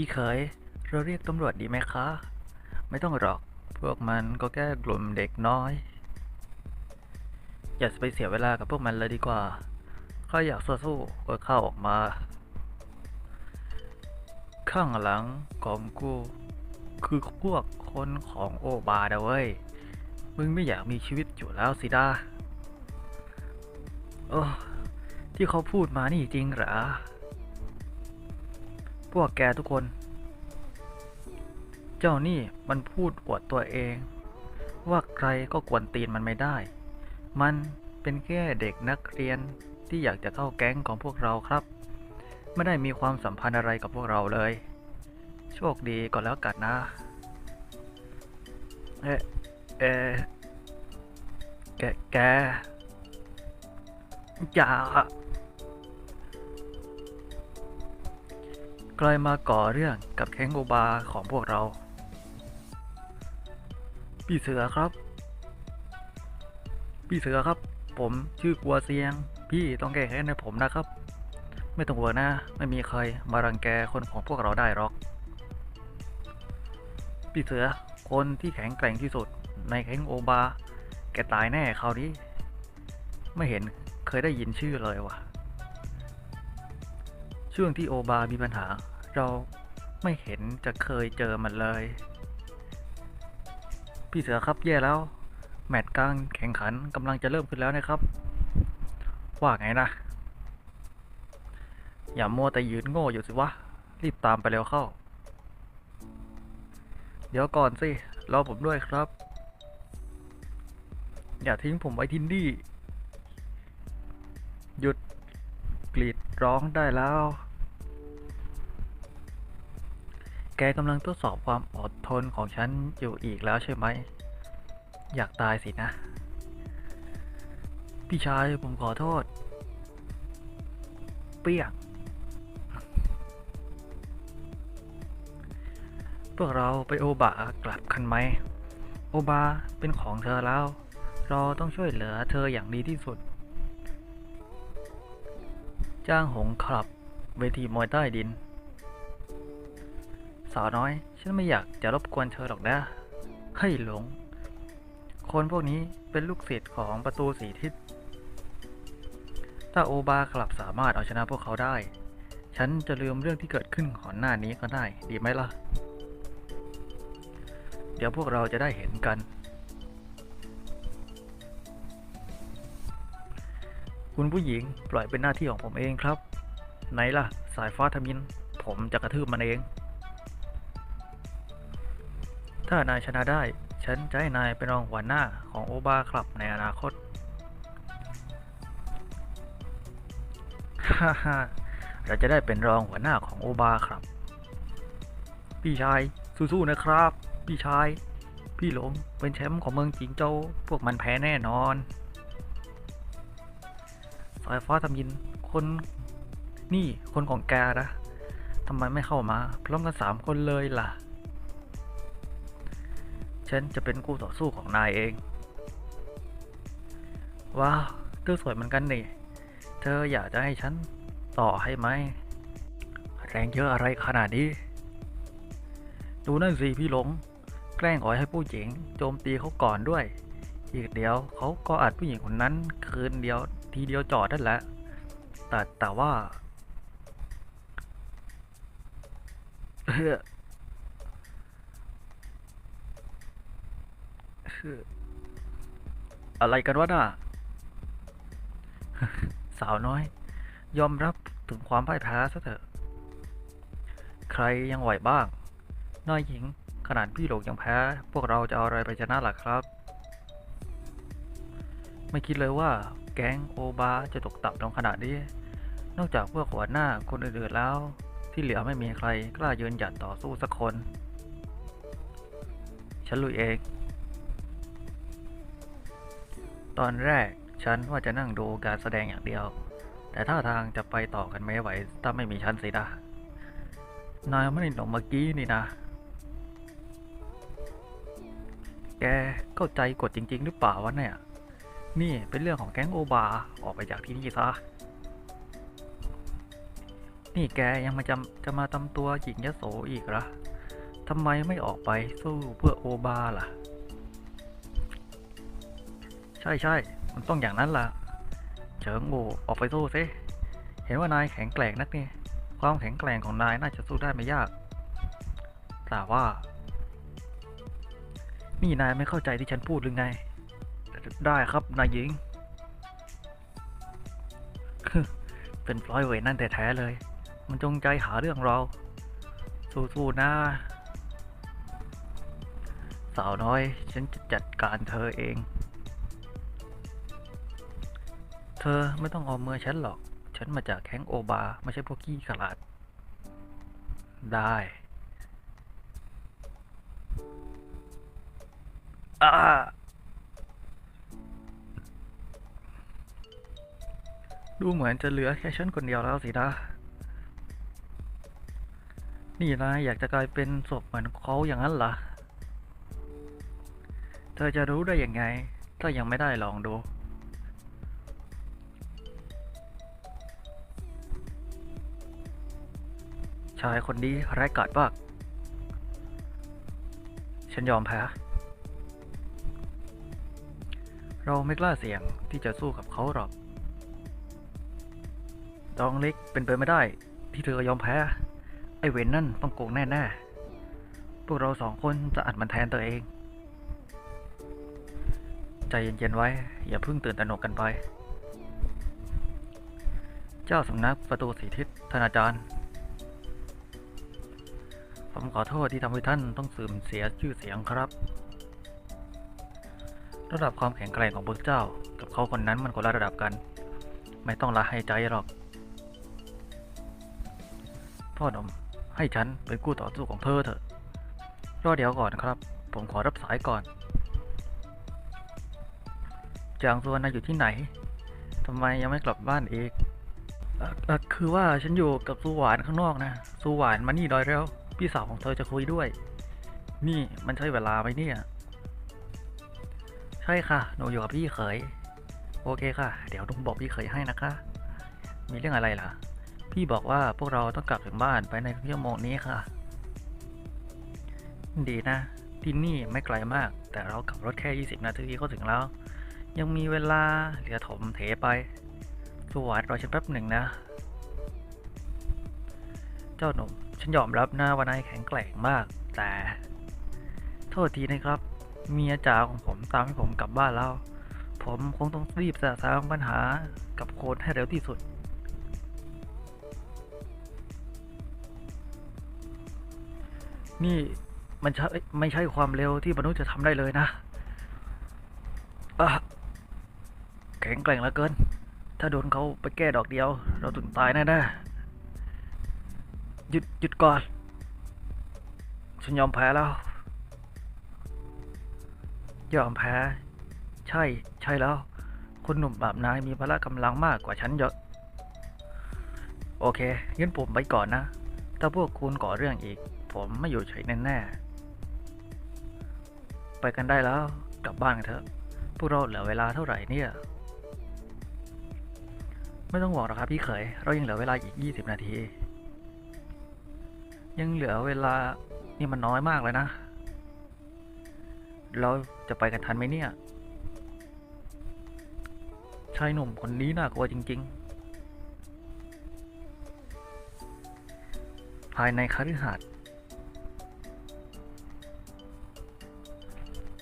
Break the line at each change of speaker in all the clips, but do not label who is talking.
พี่เขยเราเรียกตำรวจดีไหมคะ ไม่ต้องหรอก พวกมันก็แค่กลุ่มเด็กน้อย อย่าไปเสียเวลากับพวกมันเลยดีกว่าข้าอยากสู้ๆก็เข้าออกมา ข้างหลังของกู คือพวกคนของโอบานะเว้ย มึงไม่อยากมีชีวิตอยู่แล้วสิดาโอ้ที่เขาพูดมานี่จริงเหรอ วกแกทุกคน เจ้านี่มันพูดอวดตัวเอง ว่าใครก็กวนตีนมันไม่ได้ มันเป็นแค่เด็กนักเรียนที่อยากจะเข้าแก๊งของพวกเราครับ ไม่ได้มีความสัมพันธ์อะไรกับพวกเราเลย โชคดีก่อนแล้วกันนะ เอ๊ะเอ๊ะแกแกอย่า ใครมาก่อเรื่องกับแข้งโอบาของพวกเรา พี่เสือครับ พี่เสือครับ ผมชื่อกัวเซียง พี่ต้องแก้แค้นให้ผมนะครับ ไม่ต้องห่วงนะ ไม่มีใครมารังแกคนของพวกเราได้หรอก พี่เสือคนที่แข็งแกร่งที่สุด ในแข้งโอบา แกตายแน่คราวนี้ ไม่เห็นเคยได้ยินชื่อเลยว่ะ ช่วงที่โอบามีปัญหา เราไม่เห็นจะเคยเจอมันเลย พี่เสือครับแย่แล้ว แมตช์การแข่งขันกำลังจะเริ่มขึ้นแล้วนะครับ ว่าไงนะ อย่ามัวแต่ยืนโง่อยู่สิวะ รีบตามไปเร็วเข้า เดี๋ยวก่อนสิ รอผมด้วยครับ อย่าทิ้งผมไว้ที่นี่หยุดกรีดร้องได้แล้ว แกกำลังทดสอบความอดทนของฉันอยู่อีกแล้วใช่ไหม อยากตายสินะ พี่ชายผมขอโทษ เปียงพวกเราไปโอบากลับกันไหม โอบาเป็นของเธอแล้ว เราต้องช่วยเหลือเธออย่างดีที่สุด จ้างหงคลับเวทีมวยใต้ดิน สาวน้อย ฉันไม่อยากจะรบกวนเธอหรอกนะให้หลง คนพวกนี้เป็นลูกศิษย์ของประตูสีทิศ ถ้าโอบาคลับสามารถเอาชนะพวกเขาได้ ฉันจะลืมเรื่องที่เกิดขึ้นก่อนหน้านี้ก็ได้ ดีไหมล่ะ เดี๋ยวพวกเราจะได้เห็นกัน คุณผู้หญิงปล่อยเป็นหน้าที่ของผมเองครับ ไหนล่ะ สายฟ้าทมิน ผมจะกระทืบมันเอง ถ้านายชนะได้ ฉันจะให้นายเป็นรองหัวหน้าของโอบาครับในอนาคต ฮ่าฮ่าเราจะได้เป็นรองหัวหน้าของโอบาครับ พี่ชายสู้ๆนะครับ พี่ชาย พี่หลงเป็นแชมป์ของเมืองจิงโจ้พวกมันแพ้แน่นอน สายฟ้าทำยินคนนี่คนของแกนะทำไมไม่เข้ามา พร้อมกันสามคนเลยล่ะ ฉันจะเป็นคู่ต่อสู้ของนายเอง ว้าวเธอสวยเหมือนกันนี่ เธออยากจะให้ฉันต่อให้ไหม แรงเยอะอะไรขนาดนี้ ดูนั่นสิพี่หลง แกล้งขอให้ผู้หญิงโจมตีเขาก่อนด้วย อีกเดียวเขาก็อัดผู้หญิงคนนั้นคืนเดียวทีเดียวจอดนั่นแหละ แต่แต่ว่า เฮ้ออะไรกันวะน่ะ สาวน้อย ยอมรับถึงความพ่ายแพ้ซะเถอะ ใครยังไหวบ้างนายหญิง ขนาดพี่หลงยังแพ้ พวกเราจะเอาอะไรไปชนะล่ะครับ ไม่คิดเลยว่า แก๊งโอบาจะตกต่ำลงขนาดนี้ นอกจากพวกหัวหน้าคนอื่นๆแล้ว ที่เหลือไม่มีใครกล้ายืนหยัดต่อสู้สักคนฉันลุยเอง ตอนแรกฉันว่าจะนั่งดูการแสดงอย่างเดียว แต่ท่าทางจะไปต่อกันไม่ไหว ถ้าไม่มีฉันสินะ นายไม่ได้หลงเมื่อกี้นี่นะ แกเข้าใจกฎจริง ๆ หรือเปล่าวะเนี่ย นี่เป็นเรื่องของแก๊งโอบา ออกไปจากที่นี่ซะ นี่แกยังมาจำจะมาทำตัวหญิงยโสอีกเหรอทำไมไม่ออกไปสู้เพื่อโอบาล่ะ ช่ใช่มันต้องอย่างนั้นล่ะ เฉิงโอออกไปสู้ซิเห็นว่านายแข็งแกร่งนักนี่ ความแข็งแกร่งของนายน่าจะสู้ได้ไม่ยาก แต่ว่า นี่นายไม่เข้าใจที่ฉันพูดหรือไง ได้ครับนายหญิง เป็นฟลอยเวทนั่นแต่แท้ๆเลย มันจงใจหาเรื่องเรา สู้ๆนะ สาวน้อย ฉันจะจัดการเธอเอง เธอไม่ต้องเอามือฉันหรอก ฉันมาจากแข้งโอบา ไม่ใช่พวกขี้ขลาด ได้อาดูเหมือนจะเหลือแค่ฉันคนเดียวแล้วสินะ นี่นะอยากจะกลายเป็นศพเหมือนเขาอย่างนั้นเหรอ เธอจะรู้ได้ยังไง ถ้ายังไม่ได้ลองดูายคนนี้ร้ายกาจมาก ฉันยอมแพ้ เราไม่กล้าเสี่ยงที่จะสู้กับเขาหรอก ดองเล็กเป็นไปไม่ได้ ที่เธอยอมแพ้ ไอเวนนั่นต้องโกงแน่ๆ พวกเราสองคนจะอัดมันแทนตัวเอง ใจเย็นๆไว้ อย่าเพิ่งตื่นตระหนกกันไป เจ้าสำนักประตูสีทิศธนาจารย์ ผมขอโทษที่ทำให้ท่านต้องเสื่อมเสียชื่อเสียงครับ ระดับความแข็งแกร่งของพวกเจ้า กับเขาคนนั้นมันคนละระดับกัน ไม่ต้องละให้ใจหรอก พ่อหนุ่มให้ฉันเป็นกู้ต่อสู้ของเธอเถอะรอเดี๋ยวก่อนครับ ผมขอรับสายก่อน จางซวนนายอยู่ที่ไหนทำไมยังไม่กลับบ้านอีกเอ่อเอ่อคือว่าฉันอยู่กับซูหวานข้างนอกนะซูหวานมานี่หน่อยเร็ว พี่สาวของเธอจะคุยด้วย นี่มันใช้เวลาไหมเนี่ย ใช่ค่ะ หนูอยู่กับพี่เขย โอเคค่ะ เดี๋ยวหนุ่มบอกพี่เขยให้นะคะ มีเรื่องอะไรล่ะ พี่บอกว่าพวกเราต้องกลับถึงบ้านไปในชั่วโมงนี้ค่ะ ดีนะ ที่นี่ไม่ไกลมาก แต่เราขับรถแค่ 20 นาทีก็ถึงแล้ว ยังมีเวลาเหลือถมเถไป สวัสดรอฉันแป๊บหนึ่งนะ เจ้าหนุ่ม ฉันยอมรับนะว่านายแข็งแกร่งมาก แต่ โทษทีนะครับ เมียจ๋าของผมตามให้ผมกลับบ้านแล้ว ผมคงต้องรีบสะสางปัญหากับโคนให้เร็วที่สุด นี่มันใช่ไม่ใช่ความเร็วที่มนุษย์จะทำได้เลยนะอะแข็งแกร่งเหลือเกิน ถ้าโดนเขาไปแก้ดอกเดียว เราถึงตายแน่ๆ หยุดหยุดก่อน ฉันยอมแพ้แล้ว ยอมแพ้ ใช่ ใช่แล้ว คุณหนุ่มแบบนายมีพละกำลังมากกว่าฉันเยอะ โอเคงั้นผมไปก่อนนะ ถ้าพวกคุณก่อเรื่องอีก ผมไม่อยู่เฉยแน่ๆ ไปกันได้แล้ว กลับบ้านกันเถอะ พวกเราเหลือเวลาเท่าไหร่เนี่ยไม่ต้องห่วงหรอกครับพี่เขย เรายังเหลือเวลาอีก 20 นาที ยังเหลือเวลานี่มันน้อยมากเลยนะ เราจะไปกันทันไหมเนี่ย ชายหนุ่มคนนี้น่ากลัวจริง ๆ ภายในคฤหาสน์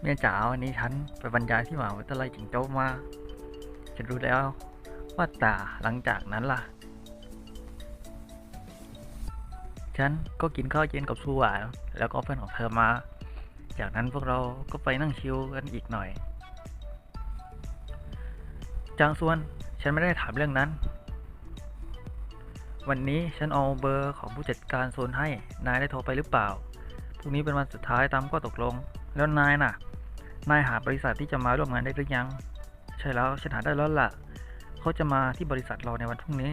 เมียจ๋าวันนี้ฉันไปบรรยายที่หมหาวิทยาลัยจิงโจ้มา ฉันรู้แล้วว่าแต่หลังจากนั้นล่ะ ฉันก็กินข้าวเย็นกับซูหวานแล้วก็เพื่อนของเธอมา จากนั้นพวกเราก็ไปนั่งชิลกันอีกหน่อย จางซวนฉันไม่ได้ถามเรื่องนั้น วันนี้ฉันเอาเบอร์ของผู้จัดการโซนให้ นายได้โทรไปหรือเปล่า พรุ่งนี้เป็นวันสุดท้ายตามข้อตกลง แล้วนายน่ะ นายหาบริษัทที่จะมาร่วมงานได้หรือยัง ใช่แล้วฉันหาได้แล้วล่ะ เขาจะมาที่บริษัทเราในวันพรุ่งนี้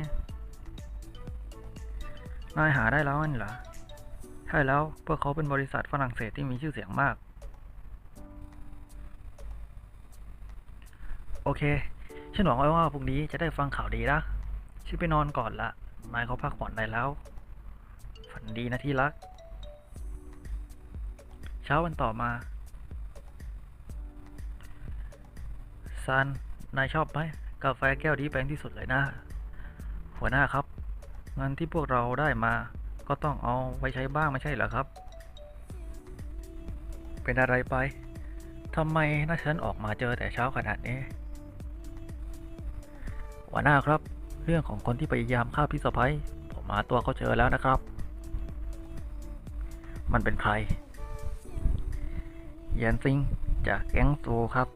นายหาได้แล้วนั่นเหรอ ใช่แล้วพวกเขาเป็นบริษัทฝรั่งเศสที่มีชื่อเสียงมาก โอเค ฉันหวังไว้ว่าพรุ่งนี้จะได้ฟังข่าวดีนะฉันไปนอนก่อนละ นายเขาพักผ่อนได้แล้ว ฝันดีนะที่รัก เช้าวันต่อมา ซัน นายชอบไหมกาแฟแก้วนี้แพงที่สุดเลยนะ หัวหน้าครับ เงินที่พวกเราได้มา ก็ต้องเอาไว้ใช้บ้างไม่ใช่เหรอครับ เป็นอะไรไปทำไมน่าฉันออกมาเจอแต่เช้าขนาดนี้หัวหน้าครับ เรื่องของคนที่พยายามฆ่าพี่สะพ้ยผมหาตัวเขาเจอแล้วนะครับ มันเป็นใครเยียนซิงจากแก๊งซูครับ